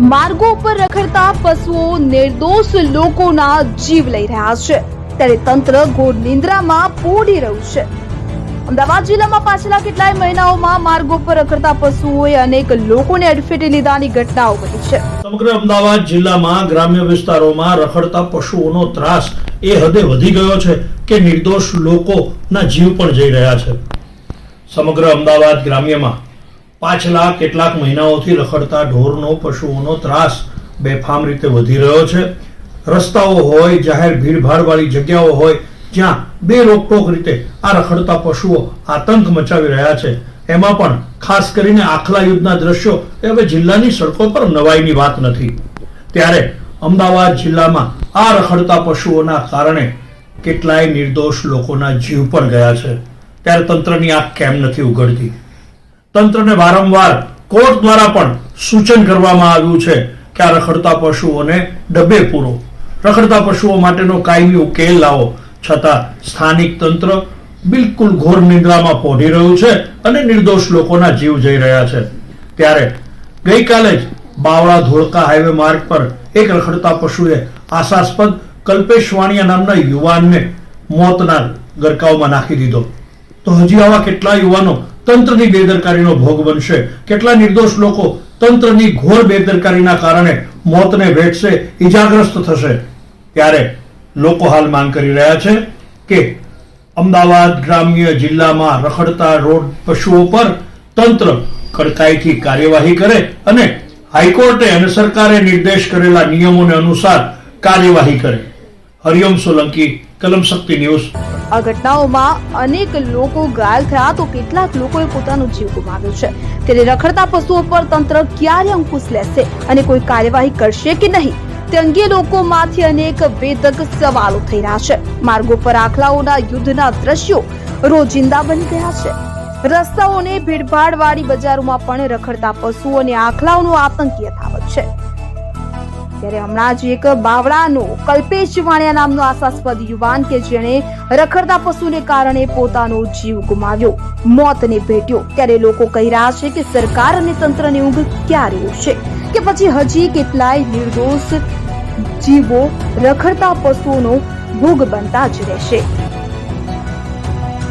માર્ગો ઉપર રખડતા પશુઓ નિર્દોષ લોકોના જીવ લઈ રહ્યા છે. ત્યારે તંત્ર ઘોર નિંદ્રામાં પોડી રહ્યું છે. અમદાવાદ જિલ્લામાં પાછલા કેટલાય મહિનાઓમાં માર્ગો પર રખડતા પશુઓએ અનેક લોકોને અડફેટે લીધાની ઘટનાઓ બની છે. સમગ્ર અમદાવાદ જિલ્લામાં ગ્રામ્ય વિસ્તારોમાં રખડતા પશુઓનો ત્રાસ એ હદે વધી ગયો છે કે નિર્દોષ લોકોના જીવ પણ જઈ રહ્યા છે. સમગ્ર અમદાવાદ ગ્રામ્યમાં પાછલા કેટલાક મહિનાઓથી રખડતા ઢોરનો, પશુઓનો ત્રાસ બેફામ રીતે વધી રહ્યો છે. રસ્તાઓ હોય, જાહેર ભીડભાડવાળી જગ્યાઓ હોય, જ્યાં બે રોકટોક રીતે આ રખડતા પશુઓ આતંક મચાવી રહ્યા છે. એમાં પણ ખાસ કરીને આખલા યુદ્ધના દ્રશ્યો એ હવે જિલ્લાની સડકો પર નવાઈની વાત નથી. ત્યારે અમદાવાદ જિલ્લામાં આ રખડતા પશુઓના કારણે કેટલાય નિર્દોષ લોકોના જીવ પણ ગયા છે. ત્યારે તંત્રની આંખ કેમ નથી ઉઘડતી? તંત્રને વારંવાર કોર્ટ દ્વારા પણ સૂચન કરવામાં આવ્યું છે કે આ રખડતા પશુઓને ડબ્બે પૂરો. રખડતા પશુઓ માટેનો કાયમી ઉકેલ લાવો. છતાં સ્થાનિક તંત્ર બિલકુલ ઘોર નિંદ્રામાં પહોંચી રહ્યું છે અને નિર્દોષ લોકોના જીવ જઈ રહ્યા છે. ત્યારે ગઈકાલે જ બાવળા ધોળકા હાઈવે માર્ગ પર એક રખડતા પશુએ આશાસ્પદ કલ્પેશ વાણિયા નામના યુવાનને મોતના ગરકાવમાં નાખી દીધો. તો હજી આવા કેટલા યુવાનો તંત્રની બેદરકારીનો ભોગ બનશે? કેટલા નિર્દોષ લોકો તંત્રની ઘોર બેદરકારીના કારણે મોતને ભેટશે, ઈજાગ્રસ્ત થશે? ત્યારે લોકો હાલ માંગ કરી રહ્યા છે કે અમદાવાદ ગ્રામ્ય જિલ્લામાં રખડતા રોડ પશુઓ પર તંત્ર કડકાઈથી કાર્યવાહી કરે અને હાઈકોર્ટે અને સરકારે નિર્દેશ કરેલા નિયમોને અનુસાર કાર્યવાહી કરે. હરિઓમ સોલંકી, કલમ શક્તિ ન્યૂઝ આ ઘટનાઓમાં અનેક લોકો ઘાયલ થયા તો કેટલાક લોકોએ પોતાનો જીવ ગુમાવ્યો છે. ત્યારે રખડતા પશુઓ પર તંત્ર ક્યારે અંકુશ લેશે અને કોઈ કાર્યવાહી કરશે કે નહીં? તે અંગે લોકોમાંથી અનેક વેદક સવાલો થઈ રહ્યા છે. માર્ગો પર આખલાઓના યુદ્ધના દ્રશ્યો રોજિંદા બની ગયા છે. રસ્તાઓને ભીડભાડ વાળી બજારોમાં પણ રખડતા પશુઓ અને આખલાઓનો આતંક યથાવત છે. ત્યારે હમણાં જ એક બાવળાનો કલ્પેશ વાણિયા નામનો આશાસ્પદ યુવાન કે જેણે રખડતા પશુને કારણે પોતાનો જીવ ગુમાવ્યો. મોતને ભેટ્યો. ત્યારે લોકો કહી રહ્યા છે કે સરકાર અને તંત્રની ઊંઘ ક્યારે ઉઠશે કે પછી હજી કેટલાય નિર્દોષ જીવો રખડતા પશુઓનો ભોગ બનતા જ રહેશે?